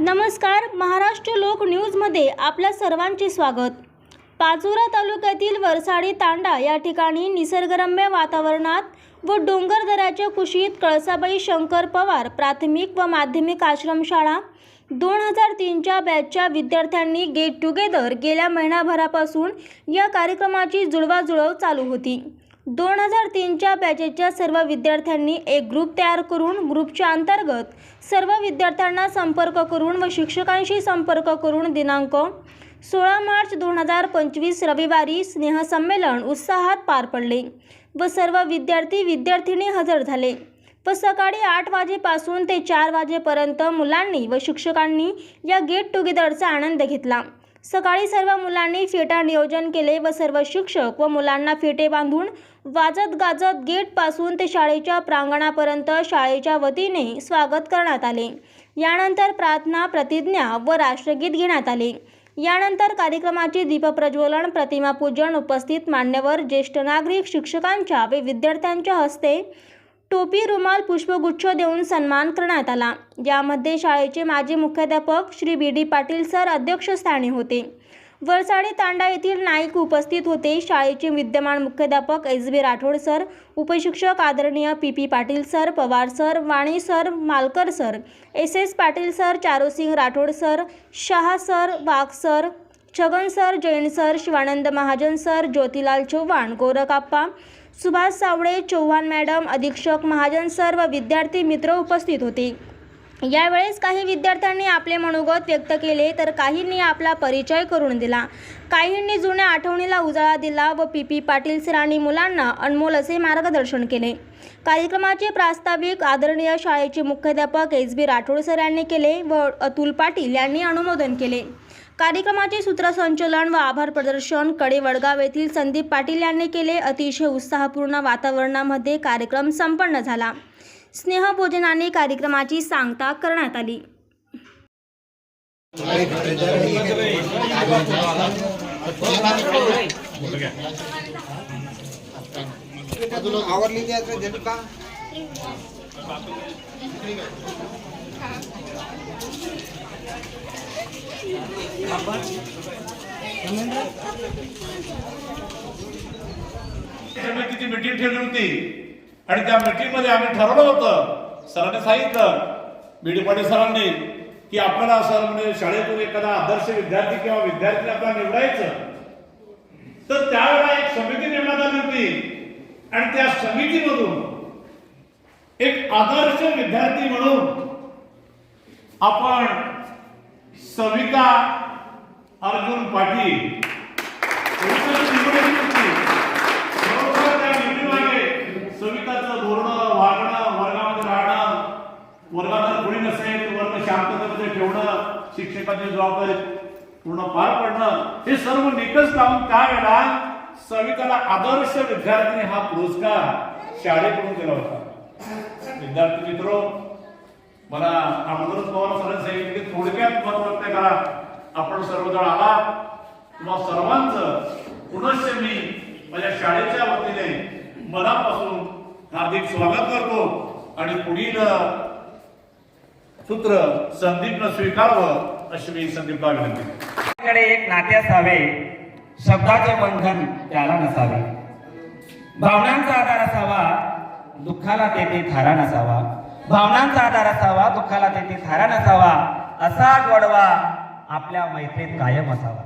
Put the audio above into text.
नमस्कार महाराष्ट्र लोक न्यूजमध्ये आपल्या सर्वांचे स्वागत. पाचोरा तालुक्यातील वरसाडी तांडा या ठिकाणी निसर्गरम्य वातावरणात व डोंगरदऱ्याच्या कुशीत कळसाबाई शंकर पवार प्राथमिक व माध्यमिक आश्रमशाळा दोन हजार तीनच्या बॅचच्या विद्यार्थ्यांनी गेट टुगेदर गेल्या महिनाभरापासून या कार्यक्रमाची जुळवाजुळव चालू होती. दोन हजार तीनच्या बॅचेच्या सर्व विद्यार्थ्यांनी एक ग्रुप तयार करून ग्रुपच्या अंतर्गत सर्व विद्यार्थ्यांना संपर्क करून व शिक्षकांशी संपर्क करून दिनांक सोळा मार्च दोन हजार पंचवीस रविवारी स्नेहसंमेलन उत्साहात पार पडले व सर्व विद्यार्थी विद्यार्थिनी हजर झाले व सकाळी आठ वाजेपासून ते चार वाजेपर्यंत मुलांनी व शिक्षकांनी या गेट टुगेदरचा आनंद घेतला. सकाळी सर्व मुलांनी फेटा नियोजन केले व सर्व शिक्षक व मुलांना फेटे बांधून वाजत गाजत गेटपासून ते शाळेच्या प्रांगणापर्यंत शाळेच्या वतीने स्वागत करण्यात आले. यानंतर प्रार्थना प्रतिज्ञा व राष्ट्रगीत घेण्यात आले. यानंतर कार्यक्रमाचे दीपप्रज्वलन प्रतिमापूजन उपस्थित मान्यवर ज्येष्ठ नागरिक शिक्षकांच्या व विद्यार्थ्यांच्या हस्ते टोपी रुमाल पुष्पगुच्छ देऊन सन्मान करण्यात आला. यामध्ये शाळेचे माजी मुख्याध्यापक Shri B D Patil sir अध्यक्षस्थानी होते. वरसाडी तांडा येथील नाईक उपस्थित होते. शाळेचे विद्यमान मुख्याध्यापक एस बी राठोड सर उपशिक्षक आदरणीय P P Patil sir Pawar sir Vani sir Malkar sir S S Patil sir Charosing Rathod sir Shah sir Wagh sir Chhagan sir Jain sir Shivanand Mahajan sir Jyotilal Chavan Gorakhappa Subhash Sawale Chavan madam अधीक्षक Mahajan sir व विद्यार्थी मित्र उपस्थित होते. यावेळेस काही विद्यार्थ्यांनी आपले मनोगत व्यक्त केले तर काहींनी आपला परिचय करून दिला. काहींनी जुन्या आठवणीला उजाळा दिला व पी. पी. पाटील सरांनी मुलांना अनमोल असे मार्गदर्शन केले. कार्यक्रमाचे प्रास्ताविक आदरणीय शाळेचे मुख्याध्यापक एस बी राठोड सर यांनी केले व अतुल पाटील यांनी अनुमोदन केले. कार्यक्रमाचे सूत्रसंचलन व आभार प्रदर्शनकडे वडगाव येथील संदीप पाटील यांनी केले. अतिशय उत्साहपूर्ण वातावरणामध्ये कार्यक्रम संपन्न झाला. स्नेहभोजनाने कार्यक्रमाची सांगता करण्यात आली. किती मिटिंग ठेवली होती? आणि त्या मिटिंगमध्ये आम्ही ठरवलं होतं सरांनी सांगितलं बीडी पाटील सरांनी की आपल्याला सर म्हणजे शाळेतून एखादा आदर्श विद्यार्थी किंवा विद्यार्थी आपल्याला निवडायचं. तर त्यावेळेला एक समिती निर्माण झाली होती. आणि त्या समितीमधून एक आदर्श विद्यार्थी म्हणून आपण सविता अर्जुन पाटील शिक्षकांची जबाबदारी पूर्ण पार पडणं हे सर्व निकष लावून त्या वेळा सविताला आदर्श विद्यार्थी हा पुरस्कार शाळेकडून दिला होता. विद्यार्थी मित्र मला अगोदरच पवार सरांनी सांगितलं की थोडक्यात मत व्यक्त करा आपण सर्वजण आला तुम्हा सर्वांचं पुनश्च मी माझ्या शाळेच्या वतीने मनापासून हार्दिक स्वागत करतो आणि पुढील सूत्र संदीपनं स्वीकारवं. अशी मी संदीपला विनंती एक नाते असावे शब्दाचे बंधन त्याला नसावे. भावनांचा आधार असावा दुःखाला तेथे थारा नसावा. भावनांचा आधार असावा दुःखाला तेथे थारा नसावा. असा गोडवा आपल्या मैत्रीत कायम असावा.